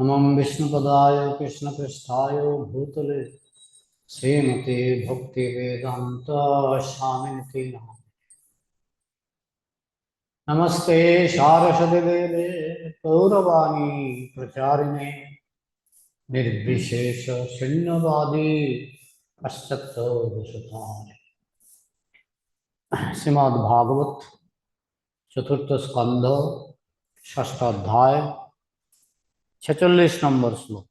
नमं विष्णुपदाय, कृष्णपृष्ठाय, भूतले, श्रीमते भक्तिवेदान्तस्वामिनिति नमः। नमस्ते सारसदिवेदे पौरवाणी प्रचारिणे निर्विशेषशून्यवादी पश्चत्तोषतानि श्रीमद्भागवत चतुर्थ स्कंध षष्ठाध्याय ছেচল্লিশ নম্বর শ্লোক।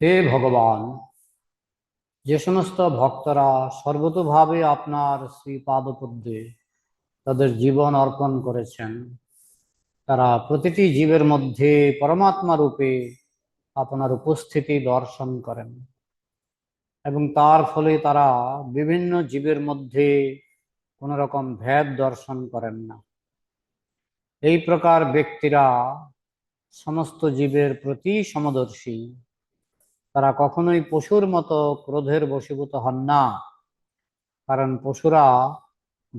হে ভগবান, যে সমস্ত ভক্তরা সর্বতোভাবে আপনার শ্রীপাদপদ্মে তাদের জীবন অর্পণ করেছেন, তারা প্রতিটি জীবের মধ্যে পরমাত্মা রূপে আপনার উপস্থিতি দর্শন করেন এবং তার ফলে তারা বিভিন্ন জীবের মধ্যে কোন রকম ভেদ দর্শন করেন না। এই প্রকার ব্যক্তিরা সমস্ত জীবের প্রতি সমদর্শী। তারা কখনোই পশুর মতো ক্রোধের বশীভূত হন না। কারণ পশুরা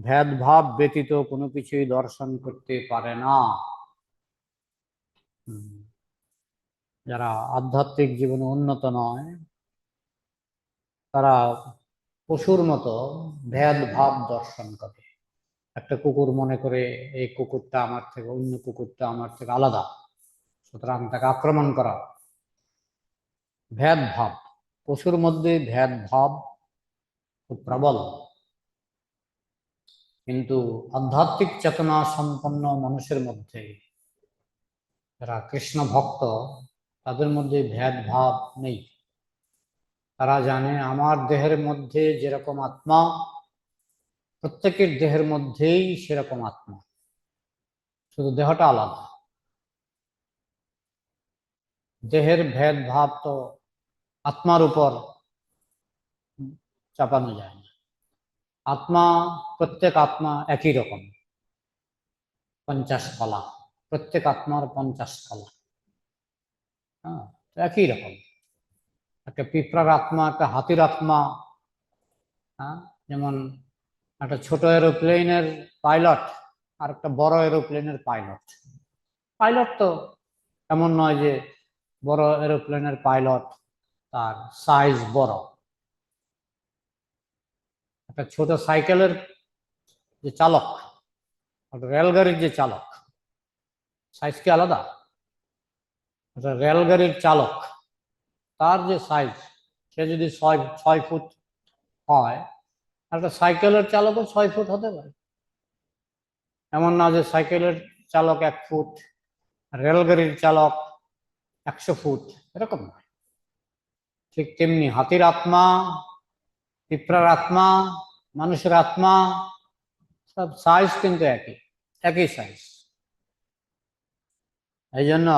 ভেদভাব ব্যতীত কোনো কিছুই দর্শন করতে পারে না। যারা আধ্যাত্মিক জীবনে উন্নত নয়, তারা পশুর মতো ভেদভাব দর্শন করে। একটা কুকুর মনে করে, এই কুকুরটা আমার থেকে অন্য কুকুরটা আমার থেকে আলাদা। সুতরাং তাকে আক্রমণ করা ভেদভাব, পশুর মধ্যে ভেদভাব খুব প্রবল। কিন্তু আধ্যাত্মিক চেতনা সম্পন্ন মানুষের মধ্যে যারা কৃষ্ণ ভক্ত, তাদের মধ্যে ভেদভাব নেই। তারা জানে, আমার দেহের মধ্যে যেরকম আত্মা প্রত্যেকের দেহের মধ্যেই সেরকম আত্মা। শুধু দেহটা আলাদা। দেহের ভেদভাব তো আত্মার উপর চাপানো যায় না। আত্মা, প্রত্যেক আত্মা একই রকম। পঞ্চাশ কলা প্রত্যেক আত্মার পঞ্চাশ কলা হ্যাঁ একই রকম। একটা পিঁপড়ার আত্মা, একটা হাতির আত্মা হ্যাঁ যেমন একটা ছোট এরোপ্লেনের পাইলট আর একটা বড় এরোপ্লেনের পাইলট পাইলট তো? এমন নয় যে বড় এরোপ্লেনের পাইলট তার সাইজ বড়। একটা ছোট সাইকেলের যে চালক একটা রেলগাড়ির যে চালক সাইজ কি আলাদা? একটা রেলগাড়ির চালক তার যে সাইজ সে যদি ছয় ছয় ফুট হয় একটা সাইকেলের চালকও ছয় ফুট হতে পারে। এমন না যে সাইকেলের চালক এক ফুট রেলগাড়ির চালক একশো ফুট এরকম নয়। ঠিক তেমনি হাতির আত্মা পিঁপড়ার আত্মা মানুষের আত্মা সব সাইজ কিন্তু একই একই সাইজ এই জন্য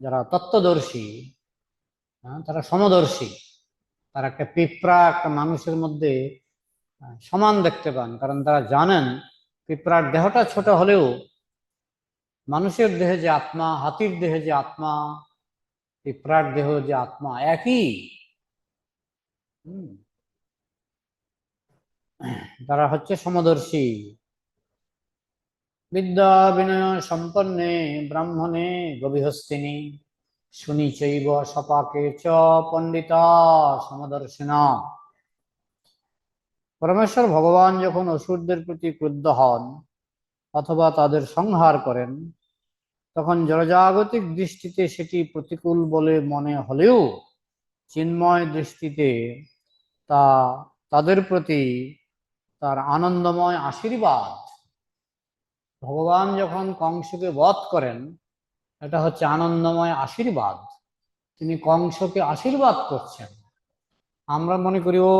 যারা তত্ত্বদর্শী হ্যাঁ, তারা সমদর্শী তারা একটা পিঁপড়া একটা মানুষের মধ্যে সমান দেখতে পান, কারণ তারা জানেন পিঁপড়ার দেহটা ছোট হলেও মানুষের দেহে যে আত্মা, হাতির দেহে যে আত্মা, পিঁপড়ার দেহ যে আত্মা একই। তারা হচ্ছে সমদর্শী। বিদ্যা বিনয় সম্পন্নে, ব্রাহ্মণে গভীহস্তিনী শুনি চৈব সপাকে চ পণ্ডিতা সমদর্শিনা। পরমেশ্বর ভগবান যখন অসুরদের প্রতি ক্রুদ্ধ হন অথবা তাদের সংহার করেন, তখন জড়জাগতিক দৃষ্টিতে সেটি প্রতিকূল বলে মনে হলেও চিন্ময় দৃষ্টিতে তা তাদের প্রতি তার আনন্দময় আশীর্বাদ। ভগবান যখন কংসকে বধ করেন, এটা হচ্ছে আনন্দময় আশীর্বাদ। তিনি কংসকে আশীর্বাদ করছেন। আমরা মনে করি, ও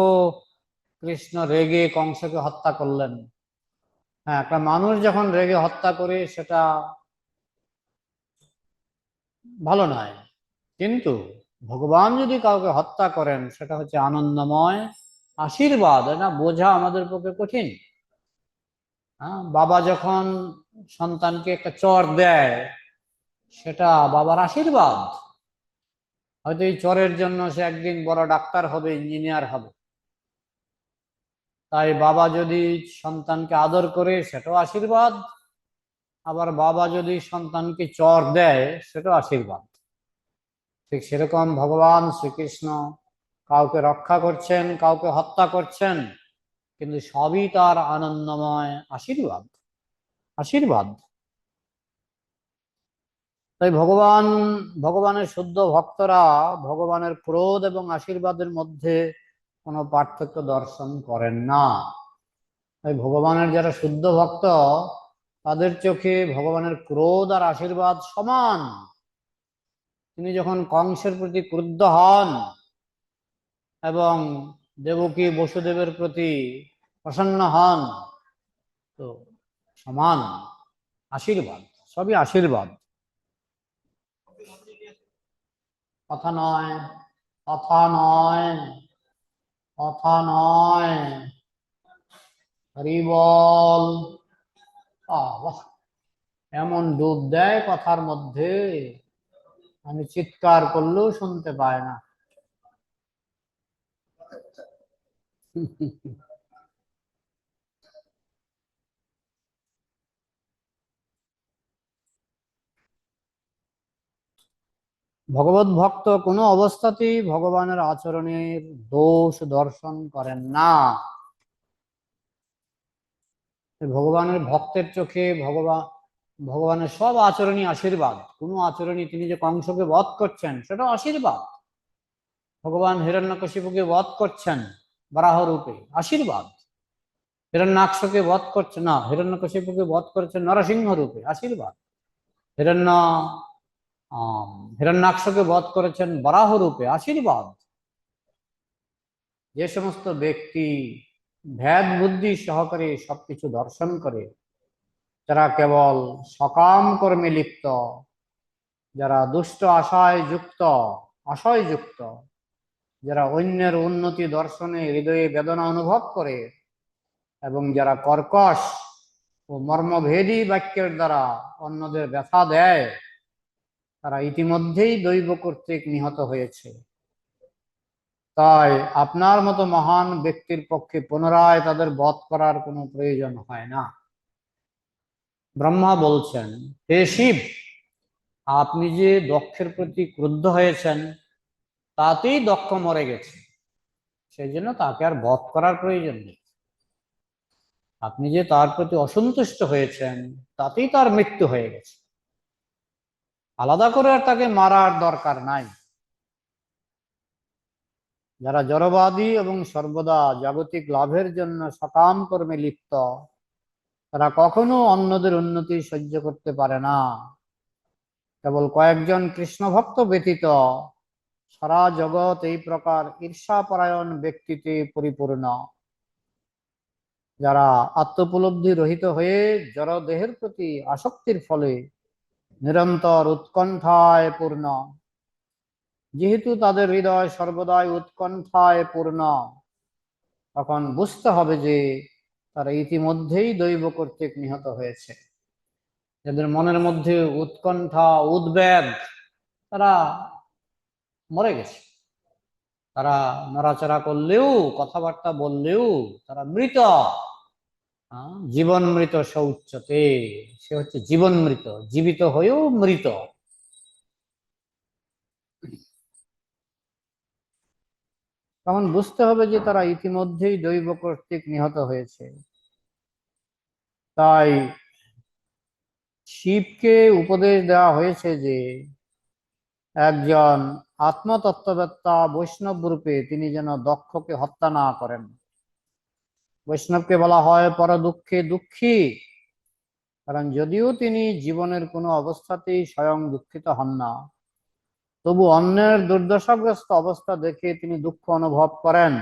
কৃষ্ণ রেগে কংসকে হত্যা করলেন। হ্যাঁ একটা মানুষ যখন রেগে হত্যা করে, সেটা ভালো নয়। কিন্তু ভগবান যদি কাউকে হত্যা করেন, সেটা হচ্ছে আনন্দময় আশীর্বাদ না বোঝা আমাদের পক্ষে কঠিন। হ্যাঁ বাবা যখন সন্তানকে একটা চর দেয়, সেটা বাবার আশীর্বাদ। হয়তো এই চরের জন্য সে একদিন বড় ডাক্তার হবে, ইঞ্জিনিয়ার হবে। তাই বাবা যদি সন্তানকে আদর করে, সেটাও আশীর্বাদ। আবার বাবা যদি সন্তানকে চর দেয় সেটা আশীর্বাদ। ঠিক সেরকম ভগবান শ্রীকৃষ্ণ কাউকে রক্ষা করছেন, কাউকে হত্যা করছেন, কিন্তু সবই তার আনন্দময় আশীর্বাদ আশীর্বাদ। তাই ভগবান, ভগবানের শুদ্ধ ভক্তরা ভগবানের ক্রোধ এবং আশীর্বাদের মধ্যে কোনো পার্থক্য দর্শন করেন না। তাই ভগবানের যারা শুদ্ধ ভক্ত, তাদের চোখে ভগবানের ক্রোধ আর আশীর্বাদ সমান। তিনি যখন কংসের প্রতি ক্রুদ্ধ হন এবং দেবকী বসুদেবের প্রতি প্রসন্ন হন, তো সমান আশীর্বাদ, সবই আশীর্বাদ। কথা নয় কথা নয়। কথা নয়। হরি বল এমন ডুব দেয় কথার মধ্যে। আমি চিৎকার করলেও শুনতে পায় না। ভগবত ভক্ত কোনো অবস্থাতেই ভগবানের আচরণের দোষ দর্শন করেন না। ভগবানের ভক্তের চোখে ভগবান ভগবানের সব আচরণই আশীর্বাদ। কোনো আচরণই তিনি যে কংসকে বধ করছেন সেটা আশীর্বাদ। ভগবান হিরণ্যকশিপুকে বধ করছেন বরাহ রূপে আশীর্বাদ। হিরণ্যাক্ষকে বধ করছেন না, হিরণ্যকশিপুকে বধ করেছেন নরসিংহ রূপে আশীর্বাদ। হিরণ্য হিরণ্যাক্ষকে বধ করেছেন বরাহ রূপে আশীর্বাদ। যে সমস্ত ব্যক্তি ভেদ বুদ্ধি সহকারে সবকিছু দর্শন করে, যারা কেবল সকাম কর্মে লিপ্ত, যারা দুষ্ট আশায় যুক্ত আশয় যুক্ত, যারা অন্যের উন্নতি দর্শনে হৃদয়ে বেদনা অনুভব করে, এবং যারা কর্কশ ও মর্মভেদী বাক্যের দ্বারা অন্যদের ব্যথা দেয় তারা ইতিমধ্যেই দৈব কর্তৃক নিহত হয়েছে। তাই আপনার মতো মহান ব্যক্তির পক্ষে পুনরায় তাদের বধ করার কোনো প্রয়োজন হয় না। ব্রহ্মা বলছেন, হে শিব, আপনি যে দক্ষের প্রতি ক্রুদ্ধ হয়েছেন, তাতেই দক্ষ মরে গেছে। সেই জন্য তাকে আর বধ করার প্রয়োজন নেই। আপনি যে তার প্রতি অসন্তুষ্ট হয়েছেন, তাতেই তার মৃত্যু হয়ে গেছে। আলাদা করে আর তাকে মারার দরকার নাই। যারা জড়বাদী এবং সর্বদা জাগতিক লাভের জন্য সকাম কর্মে লিপ্ত, তারা কখনো অন্যদের উন্নতি সহ্য করতে পারে না। কেবল কয়েকজন কৃষ্ণ ভক্ত ব্যতীত সারা জগৎ এই প্রকার ঈর্ষাপরায়ণ ব্যক্তিতে পরিপূর্ণ। যারা আত্মোপলব্ধি রহিত হয়ে জড় দেহের প্রতি আসক্তির ফলে নিরন্তর উৎকণ্ঠায় পূর্ণ। যেহেতু তাদের হৃদয় সর্বদাই উৎকণ্ঠায় পূর্ণ, তখন বুঝতে হবে যে তারা ইতিমধ্যেই দৈব কর্তৃক নিহত হয়েছে। যাদের মনের মধ্যে উৎকণ্ঠা, উদ্বেগ, তারা মরে গেছে। তারা নড়াচড়া করলেও, কথাবার্তা বললেও, তারা মৃত। জীবন মৃত শৌচতে, সে হচ্ছে জীবন মৃত জীবিত হয়েও মৃত। তখন বুঝতে হবে যে তারা ইতিমধ্যেই দৈব কর্তৃক নিহত হয়েছে। তাই শিবকে উপদেশ দেওয়া হয়েছে যে একজন আত্মতত্ত্ববেত্তা বৈষ্ণব রূপে তিনি যেন দক্ষকে হত্যা না করেন। বৈষ্ণবকে বলা হয় পর দুঃখে দুঃখী। কারণ যদিও তিনি জীবনের কোনো অবস্থাতেই স্বয়ং দুঃখিত হন না, তবু অন্যের দুর্দশাগ্রস্ত অবস্থা দেখে তিনি দুঃখ অনুভব করেন।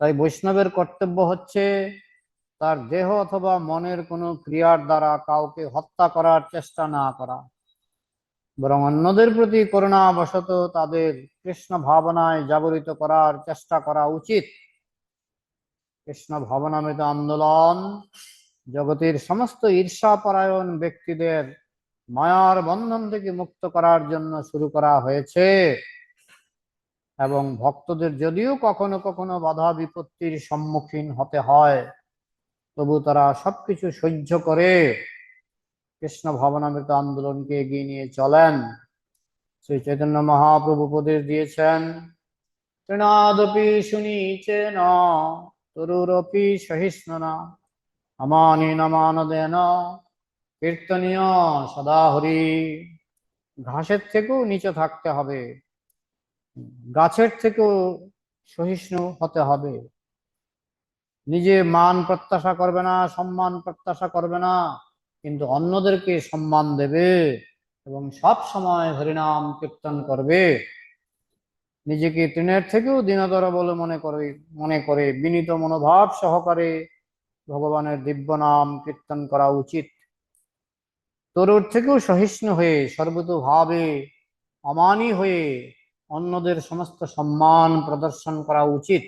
তাই বৈষ্ণবের কর্তব্য হচ্ছে তার দেহ অথবা মনের কোনো ক্রিয়ার দ্বারা কাউকে হত্যা করার চেষ্টা না করা। বরং অন্যদের প্রতি করুণাবশত তাদের কৃষ্ণ ভাবনায় জাগরিত করার চেষ্টা করা উচিত। কৃষ্ণ ভাবনামৃত আন্দোলন জগতের সমস্ত ঈর্ষাপরায়ণ ব্যক্তিদের মায়ার বন্ধন থেকে মুক্ত করার জন্য শুরু করা হয়েছে। এবং ভক্তদের যদিও কখনো কখনো বাধা বিপত্তির সম্মুখীন হতে হয়, তবু তারা সবকিছু সহ্য করে কৃষ্ণ ভবনামৃত আন্দোলনকে এগিয়ে নিয়ে চলেন। শ্রী চৈতন্য মহাপ্রভু উপদেশ দিয়েছেন তৃণাদপি শুনিচেন তরুরপি সহিষ্ণুনা। আমানি নমানদেন। কীর্তনীয় সদা হরি ঘাসের থেকেও নিচে থাকতে হবে। গাছের থেকেও সহিষ্ণু হতে হবে। নিজে মান প্রত্যাশা করবে না, সম্মান প্রত্যাশা করবে না, কিন্তু অন্যদেরকে সম্মান দেবে এবং সব সময় হরিনাম কীর্তন করবে। নিজেকে তৃণের থেকেও দীনতর বলে মনে করে মনে করে। বিনীত মনোভাব সহকারে ভগবানের দিব্য নাম কীর্তন করা উচিত। তরুর থেকেও সহিষ্ণু হয়ে, সর্বতোভাবে অমানি হয়ে অন্যদের সমস্ত সম্মান প্রদর্শন করা উচিত।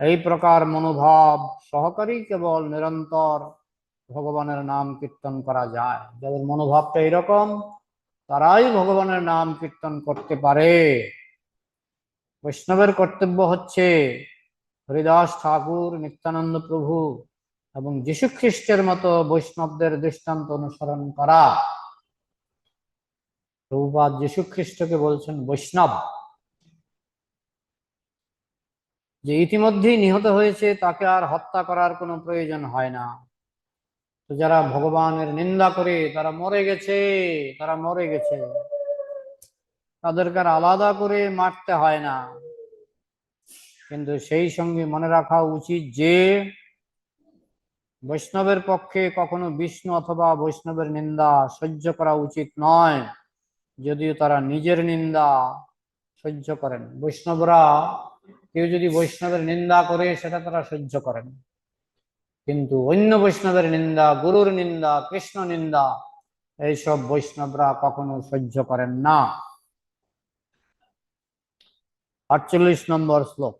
এই প্রকার মনোভাব সহকারী কেবল নিরন্তর ভগবানের নাম কীর্তন করা যায়। যাদের মনোভাবটা এরকম তারাই ভগবানের নাম কীর্তন করতে পারে। বৈষ্ণবের কর্তব্য হচ্ছে হরিদাস ঠাকুর, নিত্যানন্দ প্রভু এবং যীশু খ্রিস্টের মতো বৈষ্ণবদের দৃষ্টান্ত অনুসরণ করা। প্রভুপাদ যীশু খ্রিস্টকে বলছেন বৈষ্ণব। যে ইতিমধ্যেই নিহত হয়েছে, তাকে আর হত্যা করার কোনো প্রয়োজন হয় না। তো যারা ভগবানের নিন্দা করে, তারা মরে গেছে, তারা মরে গেছে। তাদেরকে আলাদা করে মারতে হয় না। কিন্তু সেই সঙ্গে মনে রাখা উচিত যে, বৈষ্ণবের পক্ষে কখনো বিষ্ণু অথবা বৈষ্ণবের নিন্দা সহ্য করা উচিত নয়। যদিও তারা নিজের নিন্দা সহ্য করেন। বৈষ্ণবরা কেউ যদি বৈষ্ণবের নিন্দা করে, সেটা তারা সহ্য করেন। কিন্তু অন্য বৈষ্ণবের নিন্দা, গুরুর নিন্দা, কৃষ্ণ নিন্দা, এইসব বৈষ্ণবরা কখনো সহ্য করেন না। আটচল্লিশ নম্বর শ্লোক।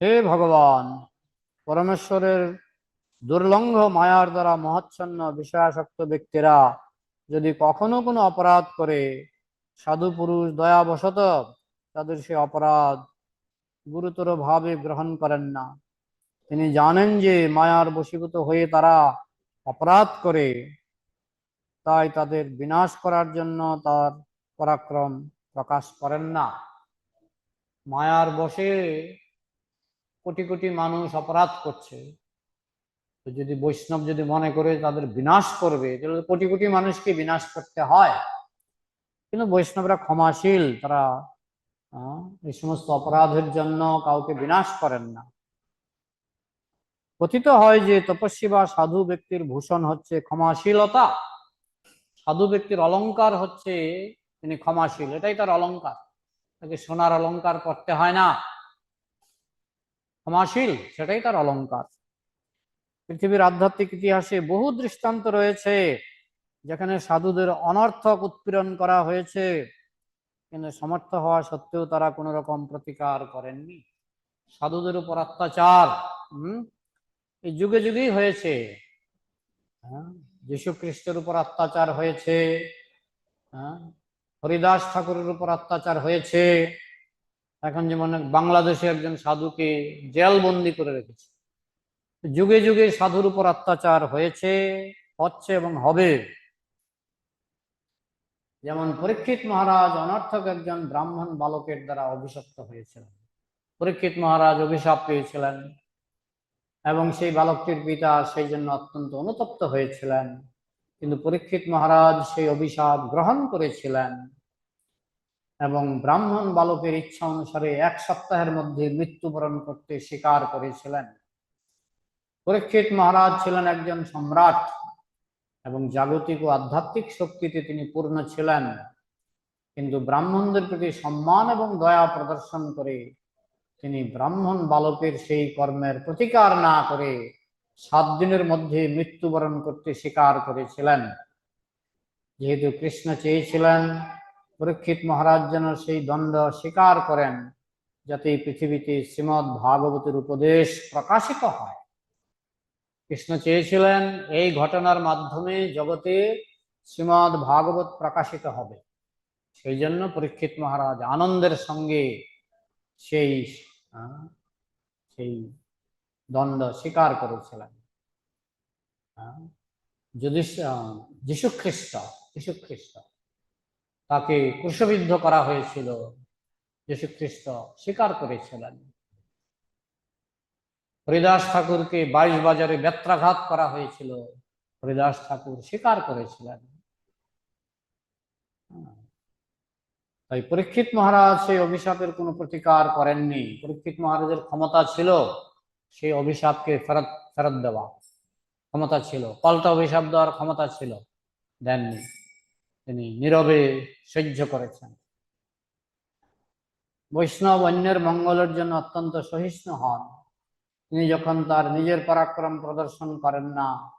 হে ভগবান, পরমেশ্বরের দুর্লঙ্ঘ মায়ার দ্বারা মহাচ্ছন্ন বিষয়াসক্ত ব্যক্তিরা যদি কখনো কোনো অপরাধ করে, সাধু পুরুষ দয়াবশত তাদের সে অপরাধ গুরুতর ভাবে গ্রহণ করেন না। তিনি জানেন যে মায়ার বশীভূত হয়ে তারা অপরাধ করে, তাই তাদের বিনাশ করার জন্য তার পরাক্রম প্রকাশ করেন না। মায়ার বসে কোটি কোটি মানুষ অপরাধ করছে। তো যদি বৈষ্ণব যদি মনে করে তাদের বিনাশ করবে, তাহলে কোটি কোটি মানুষকে বিনাশ করতে হয়। কিন্তু বৈষ্ণবরা ক্ষমাশীল, তারা এই সমস্ত অপরাধের জন্য কাউকে বিনাশ করেন না। কথিত হয় যে তপস্বী বা সাধু ব্যক্তির ভূষণ হচ্ছে ক্ষমাশীলতা। সাধু ব্যক্তির অলংকার হচ্ছে তিনি ক্ষমাশীল, এটাই তার অলংকার। তাকে সোনার অলংকার করতে হয় না। ক্ষমাশীল, সেটাই তার অলংকার। পৃথিবীর আধ্যাত্মিক ইতিহাসে বহু দৃষ্টান্ত রয়েছে, যেখানে সাধুদের অনর্থক উৎপীড়ন করা হয়েছে। কিন্তু সমর্থ হওয়া সত্ত্বেও তারা কোনো রকম প্রতিকার করেননি। সাধুদের উপর অত্যাচার, হম? এই যুগে যুগেই হয়েছে। হ্যাঁ? যীশু খ্রিস্টের উপর অত্যাচার হয়েছে। হ্যাঁ? হরিদাস ঠাকুরের উপর অত্যাচার হয়েছে। এখন যেমন বাংলাদেশে একজন সাধুকে জেলবন্দি করে রেখেছে। যুগে যুগে সাধুর উপর অত্যাচার হয়েছে, হচ্ছে এবং হবে। যেমন পরীক্ষিত মহারাজ অনর্থক একজন ব্রাহ্মণ বালকের দ্বারা অভিশপ্ত হয়েছিলেন। পরীক্ষিত মহারাজ অভিশাপ পেয়েছিলেন এবং সেই বালকটির পিতা সেই জন্য অত্যন্ত অনুতপ্ত হয়েছিলেন। কিন্তু পরীক্ষিত মহারাজ সেই অভিশাপ গ্রহণ করেছিলেন এবং ব্রাহ্মণ বালকের ইচ্ছা অনুসারে এক সপ্তাহের মধ্যে মৃত্যুবরণ করতে স্বীকার করেছিলেন। পরীক্ষিত মহারাজ ছিলেন একজন সম্রাট। এবং জাগতিক ও আধ্যাত্মিক শক্তিতে তিনি পূর্ণ ছিলেন। কিন্তু ব্রাহ্মণদের প্রতি সম্মান এবং দয়া প্রদর্শন করে তিনি ব্রাহ্মণ বালকের সেই কর্মের প্রতিকার না করে সাত দিনের মধ্যে মৃত্যুবরণ করতে স্বীকার করেছিলেন। যেহেতু কৃষ্ণ চেয়েছিলেন, পরীক্ষিত মহারাজ যেন সেই দণ্ড স্বীকার করেন, যাতে পৃথিবীতে শ্রীমৎ ভাগবতের উপদেশ প্রকাশিত হয়। কৃষ্ণ চেয়েছিলেন এই ঘটনার মাধ্যমে জগতে শ্রীমৎ ভাগবত প্রকাশিত হবে। সেই জন্য পরীক্ষিত মহারাজ আনন্দের সঙ্গে সেই সেই দণ্ড স্বীকার করেছিলেন। যদি যীশু খ্রিস্ট যীশু খ্রিস্ট তাকে ক্রুশবিদ্ধ করা হয়েছিল। যীশু খ্রিস্ট স্বীকার করেছিলেন। হরিদাস ঠাকুরকে বাইশ বাজারে ব্যত্রাঘাত করা হয়েছিল। হরিদাস ঠাকুর স্বীকার করেছিলেন। তাই পরীক্ষিত মহারাজ সেই অভিশাপের কোনো প্রতিকার করেননি। পরীক্ষিত মহারাজের ক্ষমতা ছিল, সেই অভিশাপকে ফেরত ফেরত দেওয়া ক্ষমতা ছিল। পাল্টা অভিশাপ দেওয়ার ক্ষমতা ছিল, দেননি। তিনি নীরবে সহ্য করেছেন। বৈষ্ণব অন্যের মঙ্গলের জন্য অত্যন্ত সহিষ্ণু হন। তিনি যখন তার নিজের পরাক্রম প্রদর্শন করেন না,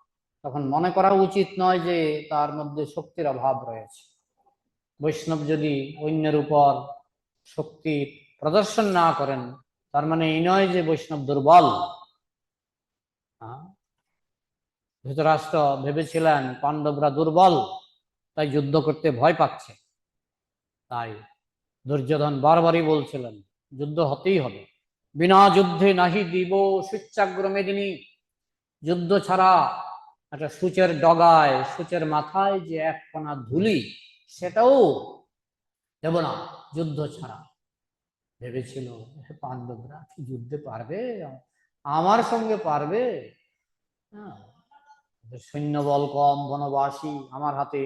তখন মনে করা উচিত নয় যে তার মধ্যে শক্তির অভাব রয়েছে। বৈষ্ণব যদি অন্যের উপর শক্তি প্রদর্শন না করেন, তার মানে এই নয় যে বৈষ্ণব দুর্বল। হ্যাঁ? ধৃতরাষ্ট্র ভেবেছিলেন পাণ্ডবরা দুর্বল, তাই যুদ্ধ করতে ভয় পাচ্ছে। তাই দুর্যোধন বারবারই বলছিলেন, যুদ্ধ হতেই হবে। বিনা যুদ্ধে নাহি দিব সুচ্চাগ্র মেদিনী। যুদ্ধ ছাড়া একটা সূচের ডগায় সূচের মাথায় যে এক কণা ধুলি সেটাও দেব না যুদ্ধ ছাড়া। ভেবেছিল পাণ্ডবরা কি যুদ্ধে পারবে? আমার সঙ্গে পারবে? সৈন্যবল কম বনবাসী আমার হাতে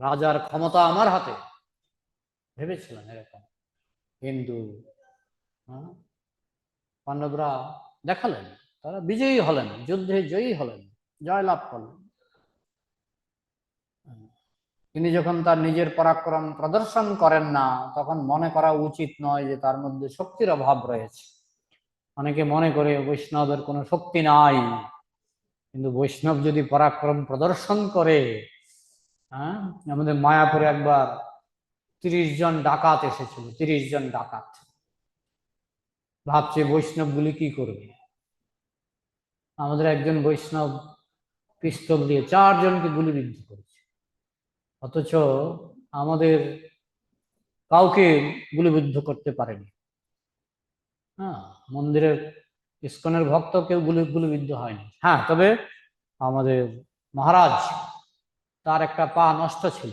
রাজার ক্ষমতা আমার হাতে। ভেবেছিলেন এরকম। কিন্তু হ্যাঁ, পাণ্ডবরা দেখালেন, তারা বিজয়ী হলেন, যুদ্ধে জয়ী হলেন জয় লাভ করলেন। তিনি যখন তার নিজের পরাক্রম প্রদর্শন করেন না, তখন মনে করা উচিত নয় যে তার মধ্যে শক্তির অভাব রয়েছে। অনেকে মনে করে বৈষ্ণবের কোনো শক্তি নাই, কিন্তু বৈষ্ণব যদি পরাক্রম প্রদর্শন করে হ্যাঁ আমাদের মায়াপুরে একবার তিরিশ জন ডাকাত এসেছিল, তিরিশ জন ডাকাত। ভাবছে বৈষ্ণবগুলি কি করবে? আমাদের একজন বৈষ্ণব পিস্তল দিয়ে চারজনকে গুলিবিদ্ধ করেছে। অথচ আমাদের কাউকে গুলিবিদ্ধ করতে পারেনি। হ্যাঁ মন্দিরের ইস্কনের ভক্ত কেউ গুলি, গুলিবিদ্ধ হয়নি। হ্যাঁ তবে আমাদের মহারাজ তার একটা পা নষ্ট ছিল।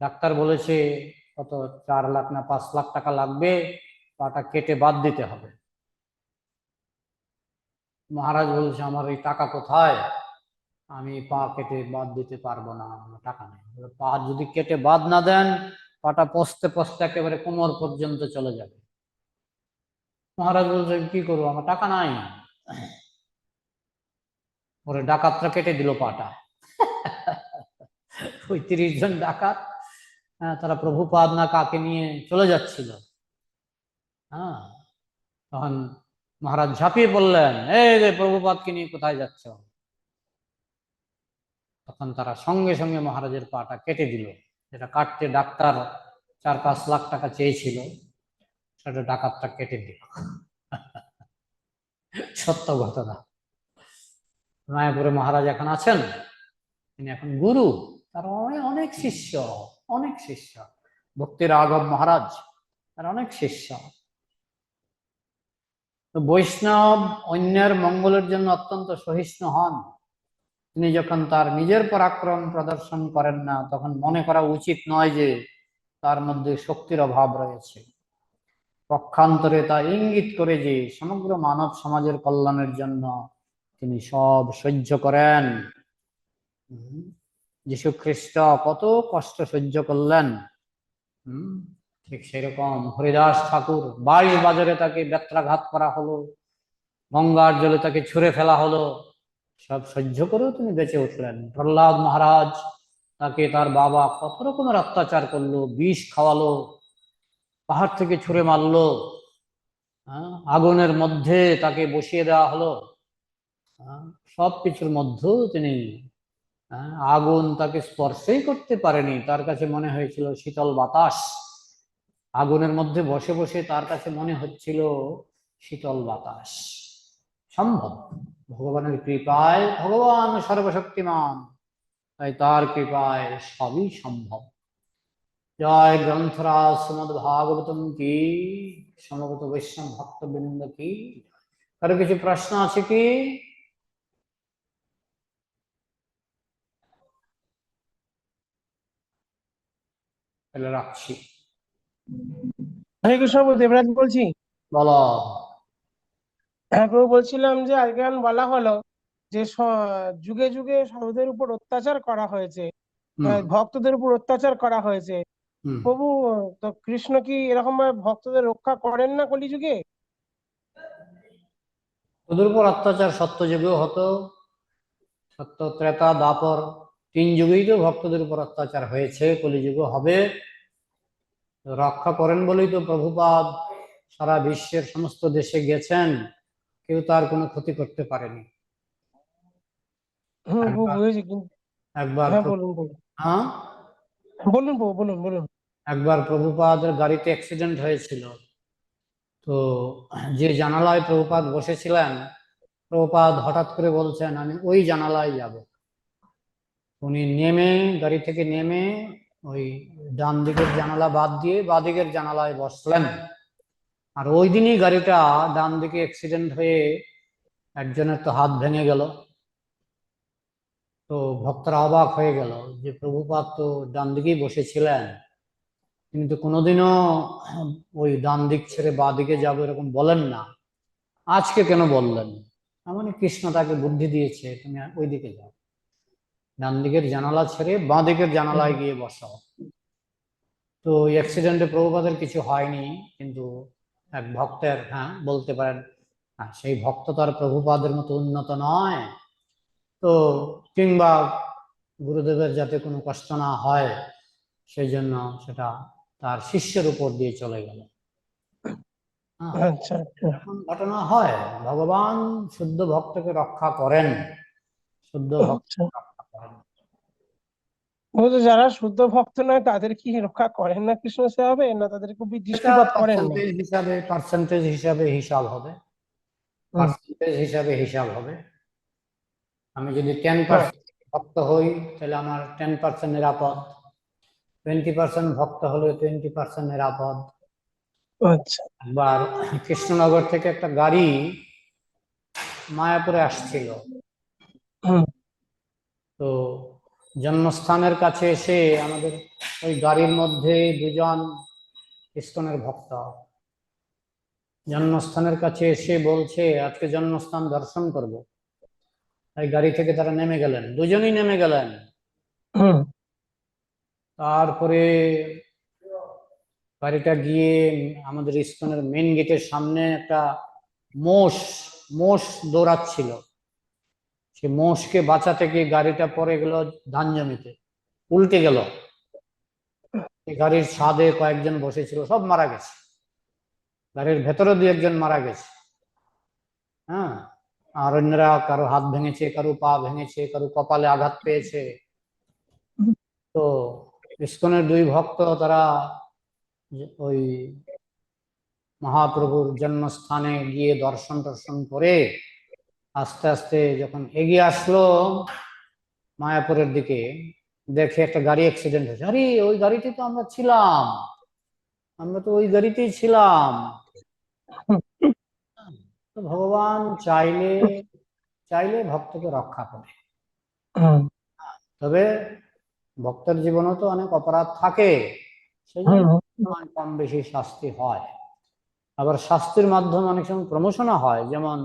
ডাক্তার বলেছে, কত চার লাখ না পাঁচ লাখ টাকা লাগবে? পাটা কেটে বাদ দিতে হবে। মহারাজ বলছে আমার এই টাকা কোথায়? আমি পা কেটে বাদ দিতে পারব না আমার টাকা নেই। পা যদি কেটে বাদ না দেন পাটা পচতে পচতে একেবারে কোমর পর্যন্ত চলে যাবে। মহারাজ বলছেন কি করব? আমার টাকা নাই। ওরে ডাকাতরা কেটে দিল পাটা। ওই তিরিশ জন ডাকাত হ্যাঁ, তারা প্রভুপাদ না কাকে নিয়ে চলে যাচ্ছিল। হ্যাঁ? তখন মহারাজ ঝাঁপিয়ে বললেন, এই রে প্রভুপাদকে নিয়ে কোথায় যাচ্ছ? তখন তারা সঙ্গে সঙ্গে মহারাজের পাটা কেটে দিল। যেটা কাটতে ডাক্তার চার পাঁচ লাখ টাকা চেয়েছিল, সেটা ডাকাতটা কেটে দিল। সত্য ঘটনা। মায়াপুরে মহারাজ এখন আছেন। তিনি এখন গুরু। তার অনেক অনেক শিষ্য অনেক শিষ্য। ভক্তির রাঘব মহারাজ, তার অনেক শিষ্য। বৈষ্ণব অন্যের মঙ্গলের জন্য অত্যন্ত সহিষ্ণু হন। তিনি যখন তার নিজের পরাক্রম প্রদর্শন করেন না, তখন মনে করা উচিত নয় যে তার মধ্যে শক্তির অভাব রয়েছে। পক্ষান্তরে তা ইঙ্গিত করে যে সমগ্র মানব সমাজের কল্যাণের জন্য তিনি সব সহ্য করেন। যীশু খ্রিস্ট কত কষ্ট সহ্য করলেন। ঠিক সেরকম হরিদাস ঠাকুর বাইশ বাজারে তাকে ব্যত্রাঘাত করা হলো গঙ্গার জলে তাকে ছুঁড়ে ফেলা হলো। সব সহ্য করেও তিনি বেঁচে উঠলেন। প্রহ্লাদ মহারাজ তাকে তার বাবা কত রকমের অত্যাচার করল বিষ খাওয়ালো পাহাড় থেকে ছুঁড়ে মারলো হ্যাঁ, আগুনের মধ্যে তাকে বসিয়ে দেওয়া হলো। হ্যাঁ, সব কিছুর মধ্যেও তিনি হ্যাঁ, আগুন তাকে স্পর্শই করতে পারেনি। তার কাছে মনে হয়েছিল শীতল বাতাস। আগুনের মধ্যে বসে বসে তার কাছে মনে হচ্ছিল শীতল বাতাস। সম্ভব। ভগবানের কৃপায় ভগবান সর্বশক্তিমান, তাই তার কৃপায় সবই সম্ভব। জয় গ্রন্থরাজ শ্রীমদ ভাগবতম কি সমগত বৈষ্ণব ভক্তবৃন্দ কি। কারও কিছু প্রশ্ন আছে কি? রাখছি। হরে কৃষ্ণ প্রভু, দেবরাজ বলছি। বলো। হ্যাঁ প্রভু বলছিলাম যে আজকে যেমন বলা হলো যে যুগে যুগে সাধুদের উপর অত্যাচার করা হয়েছে ভক্তদের উপর অত্যাচার করা হয়েছে। প্রভু তো কৃষ্ণ কি এরকম ভাবে ভক্তদের রক্ষা করেন না কলিযুগে? ওদের উপর অত্যাচার সত্য যুগেও হতো সত্য ত্রেতা দাপর তিন যুগেই তো ভক্তদের উপর অত্যাচার হয়েছে কলিযুগে হবে। রক্ষা করেন বলেই তো প্রভুপাদ সারা বিশ্বের সমস্ত দেশে গেছেন কেউ তার কোনো ক্ষতি করতে পারেনি। একবার- বুঝেছি কিন্তু একবার হ্যাঁ বলুন হ্যাঁ? বলুন বলুন বলুন একবার প্রভুপাদের গাড়িতে অ্যাক্সিডেন্ট হয়েছিল। তো যে জানালায় প্রভুপাদ বসেছিলেন প্রভুপাদ হঠাৎ করে বলছেন আমি ওই জানালায় যাব। উনি নেমে গাড়ি থেকে নেমে ওই ডান দিকের জানালা বাদ দিয়ে বাঁ দিকের জানালায় বসলেন। আর ওই দিনই গাড়িটা ডান দিকে অ্যাক্সিডেন্ট হয়ে একজনের তো হাত ভেঙে গেল। তো ভক্তরা অবাক হয়ে গেল যে প্রভুপাত তো ডান দিকেই বসেছিলেন। কিন্তু কোনোদিনও ওই ডান দিক ছেড়ে বাঁ দিকে যাব এরকম বলেন না। আজকে কেন বললেন? মানে কৃষ্ণ তাকে বুদ্ধি দিয়েছে, তুমি ওই দিকে যাও। ডান দিকের জানালা ছেড়ে বাঁ দিকের জানালায় গিয়ে বসো তো অ্যাক্সিডেন্টে প্রভুপাদের কিছু হয়নি কিন্তু এক ভক্তের হ্যাঁ বলতে পারেন সেই ভক্ত তো আর প্রভুপাদের মতো উন্নত নয়। তো কিংবা গুরুদেবের যাতে কোনো কষ্ট না হয় সেই জন্য সেটা তার শিষ্যের উপর দিয়ে চলে গেল। আচ্ছা আচ্ছা। ঘটনা হয় ভগবান শুদ্ধ ভক্তকে রক্ষা করেন। শুদ্ধ ভক্ত তো যারা শুদ্ধ ভক্ত নয় তাদের কি রক্ষা করেন না কৃষ্ণ সেভাবে না তাদের খুবই দৃষ্টিপাত করেন না? হিসাবে পার্সেন্টেজ হিসাবে হিসাব হবে। পার্সেন্টেজ হিসাবে হিসাব হবে। আমি যদি টেন পার্সেন্ট ভক্ত হই তাহলে আমার টেন পার্সেন্ট নিরাপদ। টোয়েন্টি পার্সেন্ট ভক্ত হলে টোয়েন্টি পার্সেন্ট নিরাপদ। আচ্ছা। একবার কৃষ্ণনগর থেকে একটা গাড়ি মায়াপুরে আসছিল। তো জন্মস্থানের কাছে এসে আমাদের ওই গাড়ির মধ্যে দুজন ইস্কনের ভক্ত। জন্মস্থানের কাছে এসে বলছে আজকে জন্মস্থান দর্শন করব। তাই গাড়ি থেকে তারা নেমে গেলেন। দুজনই নেমে গেলেন। তারপরে গাড়িটা গিয়ে আমাদের ইস্কনের মেন গেটের সামনে একটা মোষ মোষ দৌড়াচ্ছিল। সে মোষকে বাঁচাতে গিয়ে গাড়িটা পড়ে গেল ধান জমিতে উল্টে গেল। গাড়ির ছাদে কয়েকজন বসেছিল, সব মারা গেছে। গাড়ির ভেতরে দু একজন মারা গেছে। হ্যাঁ আর অন্যরা কারও হাত ভেঙেছে, কারও পা ভেঙেছে, কারও কপালে আঘাত পেয়েছে। তো ইস্কনের দুই ভক্ত তারা ওই মহাপ্রভুর জন্মস্থানে গিয়ে দর্শন টর্শন করে আস্তে আস্তে যখন এগিয়ে আসলো মায়াপুরের দিকে দেখে একটা গাড়ি অ্যাক্সিডেন্ট হয়েছে। আরে ওই গাড়িতে তো আমরা ছিলাম। আমরা তো ওই গাড়িতেই ছিলাম। ভগবান চাইলে চাইলে ভক্তকে রক্ষা করে। তবে ভক্তের জীবনেও তো অনেক অপরাধ থাকে। সেই জন্য কম বেশি শাস্তি হয়। আবার শাস্তির মাধ্যমে অনেক সময় প্রমোশনও হয়। যেমন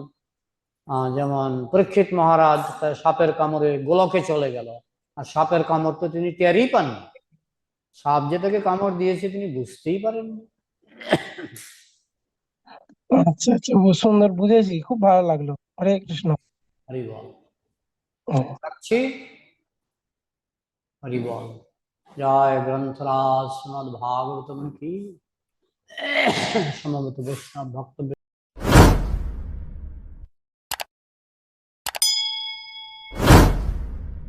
যেমন পরীক্ষিত মহারাজ তার সাপের কামড়ে গোলকে চলে গেল। আর সাপের কামড় তো তিনি টেরই পাননি। সাপ যে তাকে কামড় দিয়েছে তিনি বুঝতেই পারেননি। আচ্ছা আচ্ছা সুন্দর বুঝেছি খুব ভালো লাগল। হরে কৃষ্ণ। হরি বল। রাখছি? হরি বল। জয় গ্রন্থরাজ শ্রীমদ ভাগবতম কি সমবেত বৈষ্ণব ভক্ত